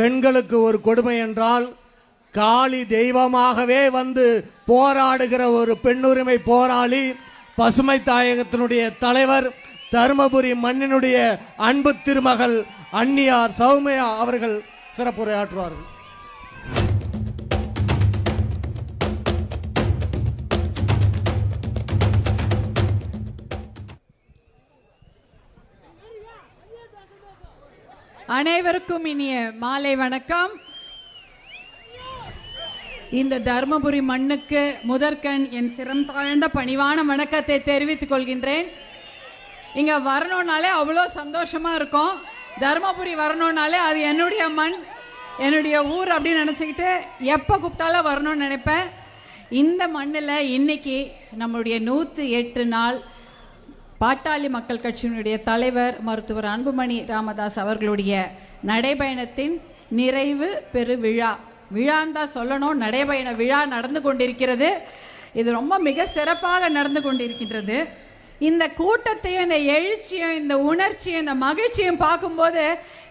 பெண்களுக்கு ஒரு கொடுமை என்றால் காளி தெய்வமாகவே வந்து போராடுகிற ஒரு பெண்ணுரிமை போராளி பசுமை தாயகத்தினுடைய தலைவர் தருமபுரி மண்ணினுடைய அன்பு திருமகள் அன்னியார் சௌமியா அவர்கள் சிறப்புரையாற்றுவார்கள். அனைவருக்கும் இனிய மாலை வணக்கம். இந்த தர்மபுரி மண்ணுக்கு முதற்கண் என் சிரம் தாழ்ந்த பணிவான வணக்கத்தை தெரிவித்துக் கொள்கின்றேன். இங்க வரணும்னாலே அவ்வளோ சந்தோஷமா இருக்கும். தர்மபுரி வரணும்னாலே அது என்னுடைய மண் என்னுடைய ஊர் அப்படின்னு நினச்சிக்கிட்டு எப்போ கூப்பிட்டாலும் வரணும்னு நினைப்பேன். இந்த மண்ணில் இன்னைக்கு நம்முடைய நூற்றி எட்டு நாள் பாட்டாளி மக்கள் கட்சியினுடைய தலைவர் மருத்துவர் அன்புமணி ராமதாஸ் அவர்களுடைய நடைபயணத்தின் நிறைவு பெரு விழா விழான்னு தான் சொல்லணும். நடைபயண விழா நடந்து கொண்டிருக்கிறது. இது ரொம்ப மிக சிறப்பாக நடந்து கொண்டிருக்கின்றது. இந்த கூட்டத்தையும் இந்த எழுச்சியும் இந்த உணர்ச்சியும் இந்த மகிழ்ச்சியும் பார்க்கும்போது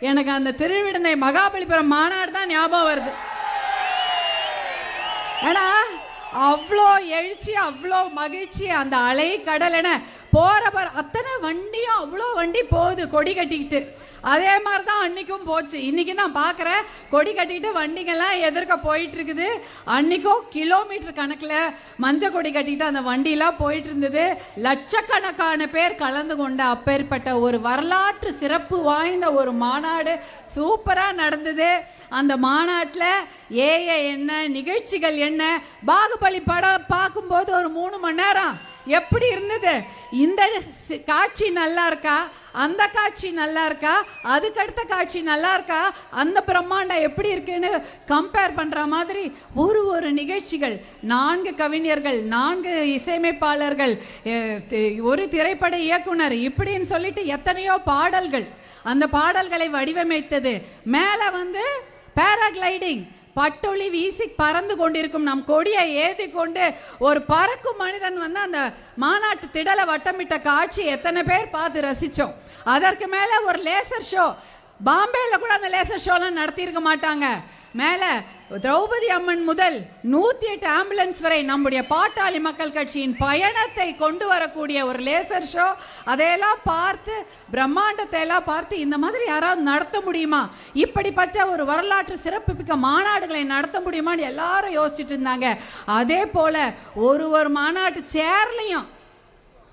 எனக்கு அந்த திருவிடந்தை மகாபலிபுரம் மாநாடு தான் ஞாபகம் வருது. ஏன்னா அவ்வளோ எழுச்சி அவ்வளோ மகிழ்ச்சி அந்த அலை கடல் என போற அத்தனை வண்டியும் அவ்வளோ வண்டி போகுது கொடி கட்டிக்கிட்டு. அதே மாதிரி தான் அன்னைக்கும் போச்சு. இன்னைக்கு நான் பார்க்குறேன் கொடி கட்டிட்டு வண்டிங்கெல்லாம் எதிர்க்க போயிட்டு இருக்குது அன்னைக்கும் கிலோமீட்டர் கணக்கில் மஞ்சள் கொடி கட்டிட்டு அந்த வண்டியெல்லாம் போயிட்டு இருந்தது லட்சக்கணக்கான பேர் கலந்து கொண்ட அப்பேற்பட்ட ஒரு வரலாற்று சிறப்பு வாய்ந்த ஒரு மாநாடு சூப்பராக நடந்தது. அந்த மாநாட்டில் ஏஏ என்ன நிகழ்ச்சிகள் என்ன? பாகுபலி படம் பார்க்கும்போது ஒரு மூணு மணி நேரம். எப்படி இருந்தது? இந்த காட்சி நல்லா இருக்கா? அந்த காட்சி நல்லா இருக்கா? அதுக்கடுத்த காட்சி நல்லா இருக்கா? அந்த பிரம்மாண்டம் எப்படி இருக்குன்னு கம்பேர் பண்ணுற மாதிரி ஒரு ஒரு நிகழ்ச்சிகள். நான்கு கவிஞர்கள் நான்கு இசையமைப்பாளர்கள் ஒரு திரைப்பட இயக்குனர் இப்படின்னு சொல்லிட்டு எத்தனையோ பாடல்கள். அந்த பாடல்களை வடிவமைத்தது. மேலே வந்து பேராகிளைடிங் பட்டொளி வீசி பறந்து கொண்டிருக்கும் நம் கொடியை ஏந்தி கொண்டு ஒரு பறக்கும் மனிதன் வந்து அந்த மாநாட்டு திடலை வட்டமிட்ட காட்சி எத்தனை பேர் பார்த்து ரசித்தோம் அதற்கு மேலே ஒரு லேசர் ஷோ. பாம்பேல கூட அந்த லேசர் ஷோலாம் நடத்தியிருக்க மாட்டாங்க. மேலே திரௌபதி அம்மன் முதல் நூற்றி எட்டு ஆம்புலன்ஸ் வரை நம்முடைய பாட்டாளி மக்கள் கட்சியின் பயணத்தை கொண்டு வரக்கூடிய ஒரு லேசர் ஷோ அதையெல்லாம் பார்த்து பிரம்மாண்டத்தை எல்லாம் பார்த்து இந்த மாதிரி யாராவது நடத்த முடியுமா? இப்படிப்பட்ட ஒரு வரலாற்று சிறப்புமிக்க மாநாடுகளை நடத்த முடியுமான்னு எல்லாரும் யோசிச்சுட்டு இருந்தாங்க. அதே போல் ஒரு ஒரு மாநாட்டு சேர்லையும்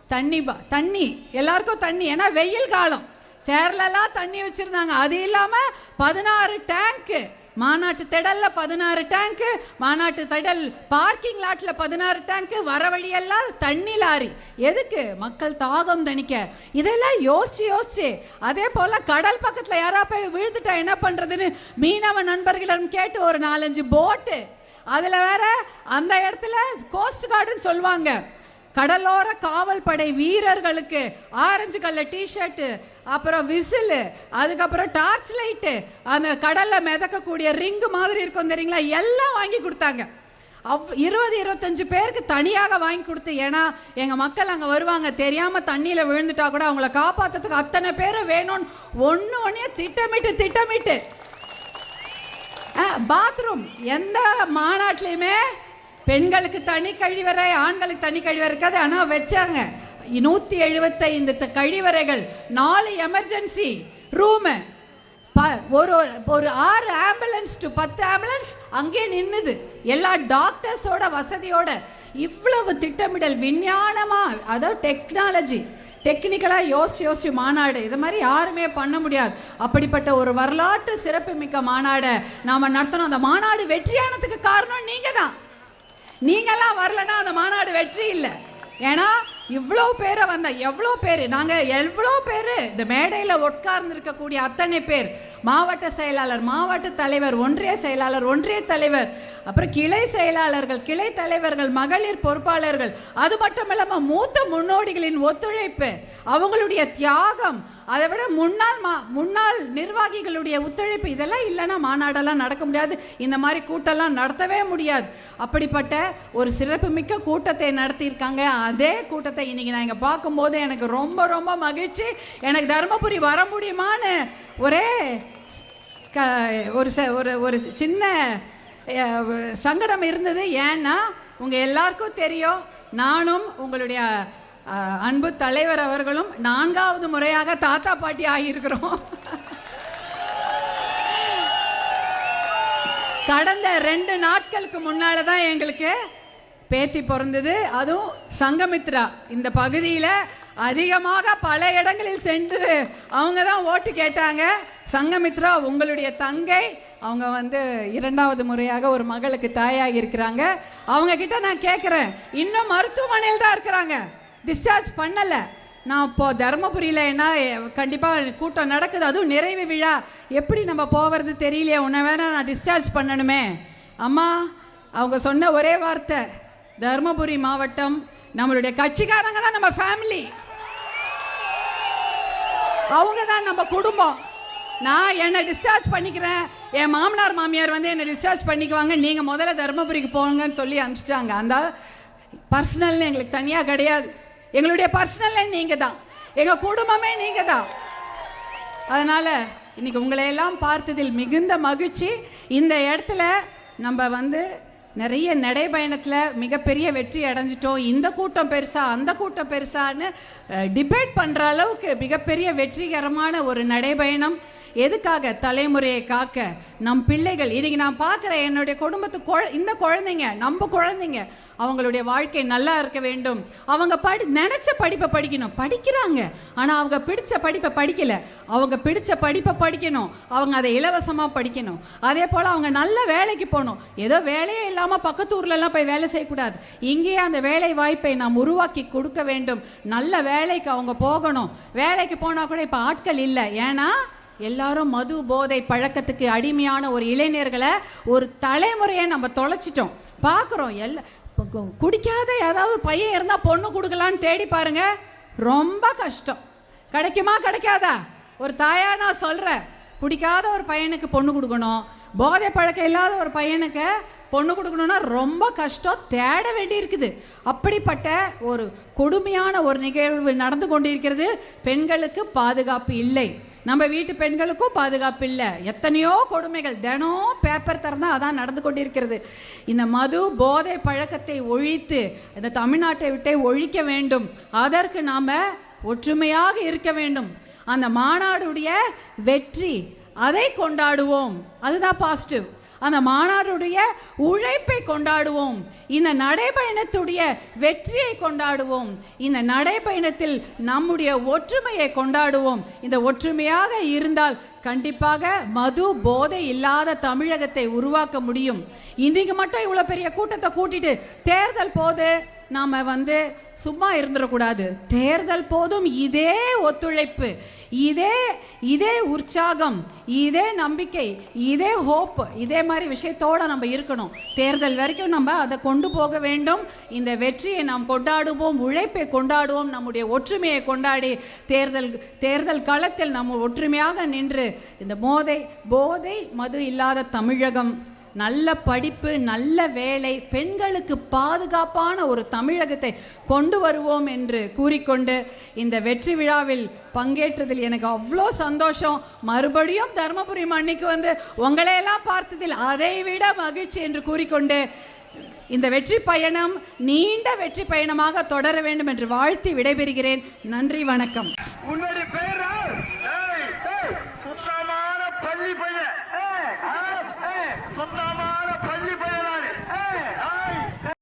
தண்ணி பா தண்ணி எல்லாருக்கும் தண்ணி ஏன்னா வெயில் காலம். சேர்லலாம் தண்ணி வச்சுருந்தாங்க. அது இல்லாமல் பதினாறு டேங்க்கு மாநாட்டு திடல்ல பதினாறு டேங்க்கு மாநாட்டு திடல் பார்க்கிங் லாட்ல பதினாறு டேங்க்கு வர வழியெல்லாம் தண்ணி லாரி. எதுக்கு? மக்கள் தாகம் தணிக்க. இதெல்லாம் யோசிச்சு யோசிச்சு. அதே போல கடல் பக்கத்துல யாரா போய் விழுந்துட்டா என்ன பண்றதுன்னு மீனவ நண்பர்களிடம் கேட்டு ஒரு நாலஞ்சு போட்டு அதுல வேற அந்த இடத்துல கோஸ்ட் கார்டுன்னு சொல்லுவாங்க. கடலோர காவல் படை வீரர்களுக்கு ஆரஞ்சு கலர் டிஷர்ட்டு அப்புறம் விசிலு அதுக்கப்புறம் டார்ச் லைட்டு அந்த கடலில் மிதக்கக்கூடிய ரிங்கு மாதிரி இருக்கும் தெரியுங்களா? எல்லாம் வாங்கி கொடுத்தாங்க. அவ் இருபது இருபத்தஞ்சு பேருக்கு தனியாக வாங்கி கொடுத்து ஏன்னா எங்கள் மக்கள் அங்கே வருவாங்க தெரியாமல் தண்ணியில் விழுந்துட்டா கூட அவங்கள காப்பாற்றுறதுக்கு அத்தனை பேரும் வேணும்னு ஒன்று ஒன்றே திட்டமிட்டு திட்டமிட்டு. பாத்ரூம் எந்த மாநாட்டிலையுமே பெண்களுக்கு தனி கழிவறை ஆண்களுக்கு தனி கழிவறை இருக்காது. ஆனால் வச்சாங்க. நூற்றி எழுபத்தைந்து த- கழிவறைகள் நாலு எமர்ஜென்சி ரூமு ப ஒரு ஒரு ஆறு ஆம்புலன்ஸ் டு பத்து ஆம்புலன்ஸ் அங்கேயே நின்னுது. எல்லா டாக்டர்ஸோட வசதியோட இவ்வளவு திட்டமிடல் விஞ்ஞானமாக அதாவது டெக்னாலஜி டெக்னிக்கலாக யோசிச்சு யோசிச்சு மாநாடு. இது மாதிரி யாருமே பண்ண முடியாது. அப்படிப்பட்ட ஒரு வரலாற்று சிறப்புமிக்க மாநாடை நாம் நடத்தணும். அந்த மாநாடு வெற்றியானதுக்கு காரணம் நீங்கள் தான் நீங்கெல்லாம் வரலன்னா அந்த மாநாடு வெற்றி இல்லை. ஏன்னா இவ்வளோ பேரை வந்த எவ்வளோ பேர் நாங்கள் எவ்வளோ பேர் இந்த மேடையில் உட்கார்ந்து இருக்கக்கூடிய அத்தனை பேர் மாவட்ட செயலாளர் மாவட்ட தலைவர் ஒன்றிய செயலாளர் ஒன்றிய தலைவர் அப்புறம் கிளை செயலாளர்கள் கிளை தலைவர்கள் மகளிர் பொறுப்பாளர்கள் அது மட்டும் இல்லாமல் மூத்த முன்னோடிகளின் ஒத்துழைப்பு அவங்களுடைய தியாகம் அதை விட முன்னாள் மா முன்னாள் நிர்வாகிகளுடைய ஒத்துழைப்பு இதெல்லாம் இல்லைன்னா மாநாடெல்லாம் நடக்க முடியாது. இந்த மாதிரி கூட்டம்லாம் நடத்தவே முடியாது. அப்படிப்பட்ட ஒரு சிறப்புமிக்க கூட்டத்தை நடத்தியிருக்காங்க. அதே கூட்டத்தை இன்னைக்கு நான் இங்கே பார்க்கும்போது எனக்கு ரொம்ப ரொம்ப மகிழ்ச்சி. எனக்கு தருமபுரி வர முடியுமான்னு ஒரே க ஒரு ச ஒரு ஒரு சின்ன சங்கடம் இருந்தது. ஏன்னா உங்கள் எல்லாருக்கும் தெரியும் நானும் உங்களுடைய அன்பு தலைவர் அவர்களும் நான்காவது முறையாக தாத்தா பாட்டி ஆகியிருக்கிறோம். கடந்த ரெண்டு நாட்களுக்கு முன்னால தான் எங்களுக்கு பேத்தி பிறந்தது. அதுவும் சங்கமித்ரா. இந்த பகுதியில் அதிகமாக பல இடங்களில் சென்று அவங்க தான் ஓட்டு கேட்டாங்க. சங்கமித்ரா உங்களுடைய தங்கை அவங்க வந்து இரண்டாவது முறையாக ஒரு மகளுக்கு தாயாக இருக்கிறாங்க. அவங்க கிட்ட நான் கேட்குறேன் இன்னும் மருத்துவமனையில் தான் இருக்கிறாங்க. டிஸ்சார்ஜ் பண்ணலை. நான் இப்போ தருமபுரியில் என்ன கண்டிப்பாக கூட்டம் நடக்குது. அதுவும் நிறைவு விழா. எப்படி நம்ம போகிறது தெரியலையே. உன்னை வேணால் நான் டிஸ்சார்ஜ் பண்ணணுமே. அம்மா அவங்க சொன்ன ஒரே வார்த்தை. தருமபுரி மாவட்டம் நம்மளுடைய கட்சிக்காரங்க தான் நம்ம ஃபேமிலி அவங்க தான் நம்ம குடும்பம். நான் என்னை டிஸ்சார்ஜ் பண்ணிக்கிறேன். என் மாமனார் மாமியார் வந்து என்னை டிஸ்சார்ஜ் பண்ணிக்குவாங்க. நீங்கள் முதல்ல தருமபுரிக்கு போங்கன்னு சொல்லி அனுப்பிச்சிட்டாங்க. அந்த பர்சனல்னு எங்களுக்கு தனியாக கிடையாது. எங்களுடைய பர்சனல்ல நீங்கள் தான் எங்கள் குடும்பமே நீங்கள் தான் அதனால் இன்னைக்கு உங்களையெல்லாம் பார்த்ததில் மிகுந்த மகிழ்ச்சி. இந்த இடத்துல நம்ம வந்து நிறைய நடைபயணத்தில் மிகப்பெரிய வெற்றி அடைஞ்சிட்டோம். இந்த கூட்டம் பெருசா அந்த கூட்டம் பெருசான்னு டிபேட் பண்ணுற அளவுக்கு மிகப்பெரிய வெற்றிகரமான ஒரு நடைபயணம். எதுக்காக தலைமுறையை காக்க நம் பிள்ளைகள்? இன்னைக்கு நான் பார்க்குறேன் என்னுடைய குடும்பத்து குழ இந்த குழந்தைங்க நம்ம குழந்தைங்க அவங்களுடைய வாழ்க்கை நல்லா இருக்க வேண்டும். அவங்க படி நினச்ச படிப்பை படிக்கணும். படிக்கிறாங்க. ஆனால் அவங்க பிடிச்ச படிப்பை படிக்கல. அவங்க பிடிச்ச படிப்பை படிக்கணும். அவங்க அதை இலவசமாக படிக்கணும். அதே போல் அவங்க நல்ல வேலைக்கு போகணும். ஏதோ வேலையே இல்லாமல் பக்கத்து ஊர்லலாம் போய் வேலை செய்யக்கூடாது. இங்கேயே அந்த வேலை வாய்ப்பை நாம் உருவாக்கி கொடுக்க வேண்டும். நல்ல வேலைக்கு அவங்க போகணும். வேலைக்கு போனால் கூட இப்போ ஆட்கள் இல்லை. ஏன்னா எல்லாரும் மது போதை பழக்கத்துக்கு அடிமையான ஒரு இளைஞர்களை ஒரு தலைமுறையை நம்ம தொலைச்சிட்டோம். பார்க்குறோம் எல்லா கு- குடிக்காத ஏதாவது பையன் இருந்தால் பொண்ணு கொடுக்கலான்னு தேடி பாருங்க. ரொம்ப கஷ்டம். கிடைக்குமா கிடைக்காதா? ஒரு தாயா நான் சொல்கிறேன் குடிக்காத ஒரு பையனுக்கு பொண்ணு கொடுக்கணும். போதை பழக்கம் இல்லாத ஒரு பையனுக்கு பொண்ணு கொடுக்கணும்னா ரொம்ப கஷ்டம். தேட வேண்டி இருக்குது அப்படிப்பட்ட ஒரு கொடுமையான ஒரு நிகழ்வு நடந்து கொண்டிருக்கிறது. பெண்களுக்கு பாதுகாப்பு இல்லை. நம்ம வீட்டு பெண்களுக்கும் பாதுகாப்பு இல்லை. எத்தனையோ கொடுமைகள் தினம் பேப்பர் திறந்தால் அதான் நடந்து கொண்டிருக்கிறது. இந்த மது போதை பழக்கத்தை ஒழித்து இந்த தமிழ்நாட்டை விட்டே ஒழிக்க வேண்டும். அதற்கு நாம் ஒற்றுமையாக இருக்க வேண்டும். அந்த மாநாடுடைய வெற்றி அதை கொண்டாடுவோம். அதுதான் பாசிட்டிவ் அந்த மாநாடுடைய உழைப்பை கொண்டாடுவோம். இந்த நடைபயணத்துடைய வெற்றியை கொண்டாடுவோம். இந்த நடைபயணத்தில் நம்முடைய ஒற்றுமையை கொண்டாடுவோம். இந்த ஒற்றுமையாக இருந்தால் கண்டிப்பாக மது போதை இல்லாத தமிழகத்தை உருவாக்க முடியும். இன்றைக்கு மட்டும் இவ்வளோ பெரிய கூட்டத்தை கூட்டிட்டு தேர்தல் போது நாம் வந்து சும்மா இருந்துடக்கூடாது. தேர்தல் போதும் இதே ஒத்துழைப்பு இதே இதே உற்சாகம் இதே நம்பிக்கை இதே ஹோப் இதே மாதிரி விஷயத்தோட நம்ம இருக்கணும். தேர்தல் வரைக்கும் நம்ம அதை கொண்டு போக வேண்டும். இந்த வெற்றியை நாம் கொண்டாடுவோம் உழைப்பை கொண்டாடுவோம் நம்முடைய ஒற்றுமையை கொண்டாடி தேர்தல் தேர்தல் களத்தில் நம்ம ஒற்றுமையாக நின்று இந்த போதை போதை மது இல்லாத தமிழகம் நல்ல படிப்பு நல்ல வேலை பெண்களுக்கு பாதுகாப்பான ஒரு தமிழகத்தை கொண்டு வருவோம் என்று கூறிக்கொண்டு இந்த வெற்றி விழாவில் பங்கேற்றதில் எனக்கு அவ்வளோ சந்தோஷம். மறுபடியும் தருமபுரி மண்ணிக்கு வந்து உங்களையெல்லாம் பார்த்ததில் அதை விட மகிழ்ச்சி என்று கூறிக்கொண்டு இந்த வெற்றி பயணம் நீண்ட வெற்றி பயணமாக தொடர வேண்டும் என்று வாழ்த்தி விடைபெறுகிறேன். நன்றி வணக்கம். உன்னுடைய பேரா